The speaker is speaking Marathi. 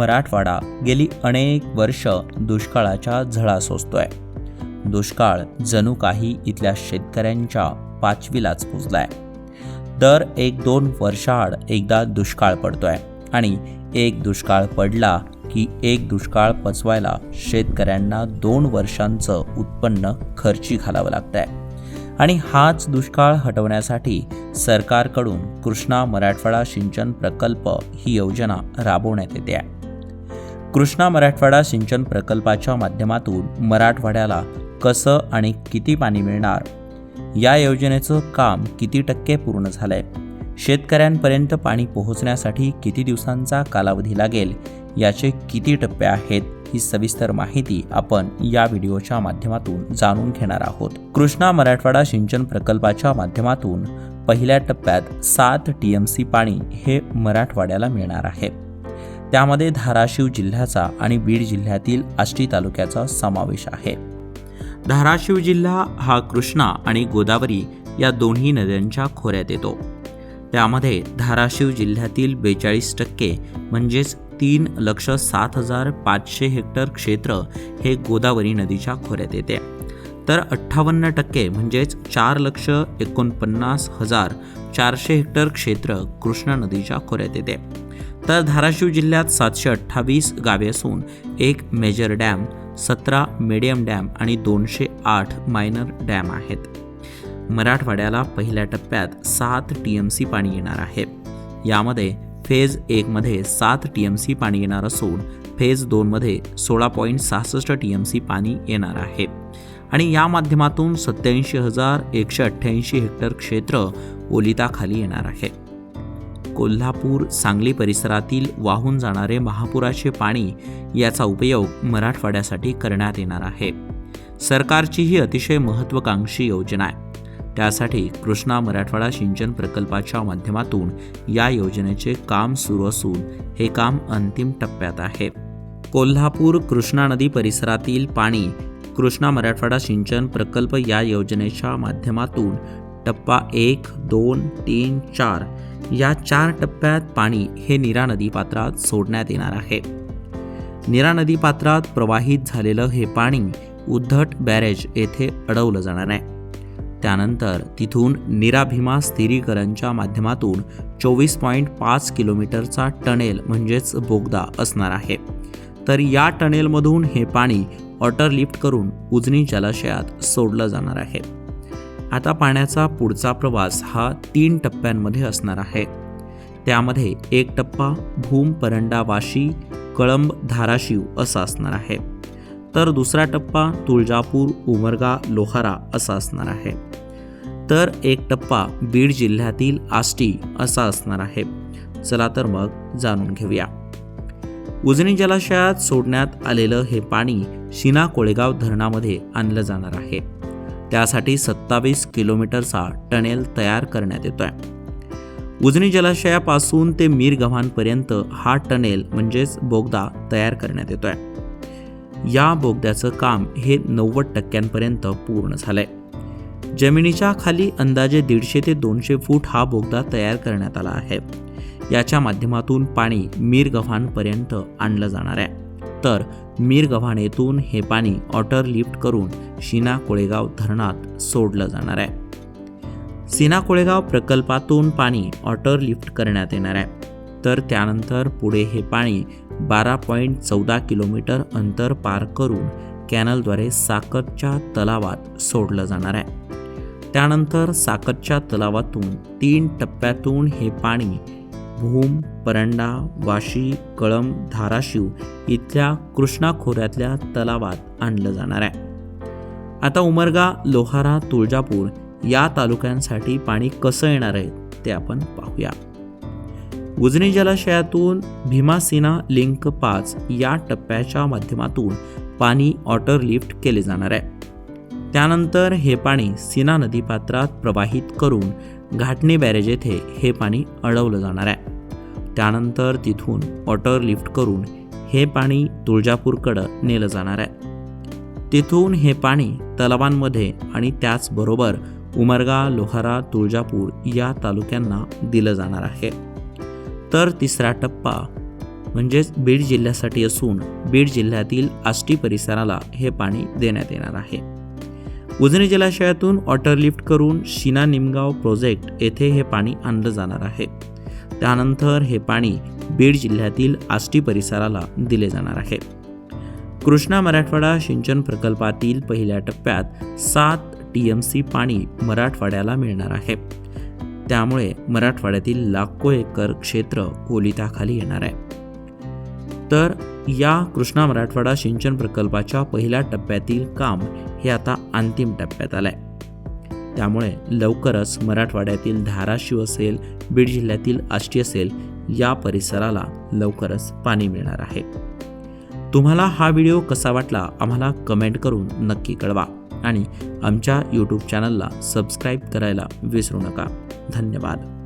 मराठवाडा गेली अनेक वर्ष दुष्काळाच्या झळा सोसतोय. दुष्काळ जणू काही इथल्या शेतकऱ्यांच्या पाचवीलाच पुजलाय. दर एक दोन वर्षाआड एकदा दुष्काळ पडतोय आणि एक दुष्काळ पडला की एक दुष्काळ पचवायला शेतकऱ्यांना दोन वर्षांचं उत्पन्न खर्ची घालावं लागतंय. आणि हाच दुष्काळ हटवण्यासाठी सरकारकडून कृष्णा मराठवाडा सिंचन प्रकल्प ही योजना राबवण्यात येते आहे. कृष्णा मराठवाडा सिंचन प्रकल्पाच्या माध्यमातून मराठवाड्याला कसं आणि किती पाणी मिळणार? या योजनेचं काम किती टक्के पूर्ण झालंय? शेतकऱ्यांपर्यंत पाणी पोहोचण्यासाठी किती दिवसांचा कालावधी लागेल? याचे किती टप्पे आहेत? ही सविस्तर माहिती आपण या व्हिडिओच्या माध्यमातून जाणून घेणार आहोत. कृष्णा मराठवाडा सिंचन प्रकल्पाच्या माध्यमातून पहिल्या टप्प्यात सात टी एम सी पाणी हे मराठवाड्याला मिळणार आहे. त्यामध्ये धाराशिव जिल्ह्याचा आणि बीड जिल्ह्यातील आष्टी तालुक्याचा समावेश आहे. धाराशिव जिल्हा हा कृष्णा आणि गोदावरी या दोन्ही नद्यांच्या खोऱ्यात येतो. त्यामध्ये धाराशिव जिल्ह्यातील बेचाळीस टक्के म्हणजेच तीन लक्ष सात हजार पाचशे हेक्टर क्षेत्र हे गोदावरी नदीच्या खोऱ्यात येते. तर अठ्ठावन्न टक्के म्हणजेच चार लक्ष एकोणपन्नास हजार चारशे हेक्टर क्षेत्र कृष्णा नदीच्या खोऱ्यात येते. तर धाराशिव जिल्ह्यात सातशे अठ्ठावीस गावे असून एक मेजर डॅम सतरा मीडियम डॅम आणि दोनशे आठ मायनर डॅम आहेत. मराठवाड्याला पहिल्या टप्प्यात सात टी एम सी पाणी येणार आहे. यामध्ये फेज एकमध्ये सात टी एम सी पाणी येणार असून फेज दोनमध्ये सोळा पॉईंट सहासष्ट टी एम सी पाणी येणार आहे. आणि या माध्यमातून सत्याऐंशी हजार एकशे अठ्ठ्याऐंशी हेक्टर क्षेत्र ओलिताखाली येणार आहे. कोल्हापूर सांगली परिसरातील वाहून जाणारे महापुराचे पाणी याचा उपयोग मराठवाड्यासाठी करण्यात येणार आहे. सरकारची ही अतिशय महत्त्वाकांक्षी योजना आहे. त्यासाठी कृष्णा मराठवाडा सिंचन प्रकल्पाच्या माध्यमातून या योजनेचे काम सुरू असून हे काम अंतिम टप्प्यात आहे. कोल्हापूर कृष्णा नदी परिसरातील पाणी कृष्णा मराठवाडा सिंचन प्रकल्प या योजनेच्या माध्यमातून टप्पा एक दोन तीन चार. या चार टप्प्यात पाणी हे नीरा नदी पात्रात सोडण्यात येणार आहे. नीरा नदी पात्रात प्रवाहित झालेलं हे पाणी उद्धट बॅरेज येथे अडवलं जाणार आहे. त्यानंतर तिथून नीरा भीमा स्थिरीकरणच्या माध्यमातून चोवीस पॉईंट पाच किलोमीटरचा टनेल म्हणजेच बोगदा असणार आहे. तर या टनेलमधून हे पाणी वॉटर लिफ्ट करून उजनी जलाशयात सोडलं जाणार आहे. आता पाण्याचा पुढचा प्रवास हा तीन टप्प्यांमध्ये असणार आहे. त्यामध्ये एक टप्पा भूम परंडा वाशी कळंब धाराशिव असा असणार आहे. तर दुसरा टप्पा तुळजापूर उमरगा लोहारा असा असणार आहे. तर एक टप्पा बीड जिल्ह्यातील आष्टी असा असणार आहे. चला तर मग जाणून घेऊया. उजनी जलाशयात सोडण्यात आलेलं हे पाणी शिना कोळेगाव धरणामध्ये आणलं जाणार आहे. त्यासाठी सत्तावीस किलोमीटरचा टनेल तयार करण्यात येतो आहे उजनी जलाशयापासून ते मीर गव्हाणपर्यंत हा टनेल म्हणजेच बोगदा तयार करण्यात येतो आहे या बोगद्याचं काम हे नव्वद टक्क्यांपर्यंत पूर्ण झालंय. जमिनीच्या खाली अंदाजे दीडशे ते दोनशे फूट हा बोगदा तयार करण्यात आला आहे. याच्या माध्यमातून पाणी मीर गव्हाणपर्यंत आणलं जाणार आहे. तर मीरगव्हाणेतून हे पाणी ऑटर लिफ्ट करून शिना कोळेगाव धरणात सोडलं जाणार आहे. सीना कोळेगाव प्रकल्पातून पाणी ऑटर लिफ्ट करण्यात येणार आहे. तर त्यानंतर पुढे हे पाणी बारा पॉईंट चौदा किलोमीटर अंतर पार करून कॅनलद्वारे साकतच्या तलावात सोडलं जाणार आहे. त्यानंतर साकतच्या तलावातून तीन टप्प्यातून हे पाणी भूम परंडा वाशी कळम धाराशिव इथल्या कृष्णा खोऱ्यातल्या तलावात आणलं जाणार आहे. आता उमरगा लोहारा तुळजापूर या तालुक्यांसाठी पाणी कसं येणार आहे ते आपण पाहूया. उजनी जलाशयातून भीमासेना लिंक पाच या टप्प्याच्या माध्यमातून पाणी ऑटर लिफ्ट केले जाणार आहे. त्यानंतर हे पाणी सीना नदीपात्रात प्रवाहित करून घाटणी बॅरेज येथे हे पाणी अडवलं जाणार आहे. त्यानंतर तिथून वॉटर लिफ्ट करून हे पाणी तुळजापूरकडं नेलं जाणार आहे. तिथून हे पाणी तलावांमध्ये आणि त्याचबरोबर उमरगा लोहारा तुळजापूर या तालुक्यांना दिलं जाणार आहे. तर तिसरा टप्पा म्हणजेच बीड जिल्ह्यासाठी असून बीड जिल्ह्यातील आष्टी परिसराला हे पाणी देण्यात येणार आहे. उजनी जलाशयातून वॉटर लिफ्ट करून शिना निमगाव प्रोजेक्ट येथे हे पाणी आणलं जाणार आहे. त्यानंतर हे पाणी बीड जिल्ह्यातील आष्टी परिसराला दिले जाणार आहे. कृष्णा मराठवाडा सिंचन प्रकल्पातील पहिल्या टप्प्यात सात टी एम सी पाणी मराठवाड्याला मिळणार आहे. त्यामुळे मराठवाड्यातील लाखो एकर क्षेत्र ओलिताखाली येणार आहे. तर या कृष्णा मराठवाडा सिंचन प्रकल्पाच्या पहिल्या टप्प्यातील काम हे आता अंतिम टप्प्यात आलं आहे त्यामुळे लवकरच मराठवाड्यातील धाराशिव असेल बीड जिल्ह्यातील आष्टी असेल या परिसराला लवकरच पाणी मिळणार आहे. तुम्हाला हा व्हिडिओ कसा वाटला आम्हाला कमेंट करून नक्की कळवा आणि आमच्या यूट्यूब चॅनलला सबस्क्राईब करायला विसरू नका. धन्यवाद.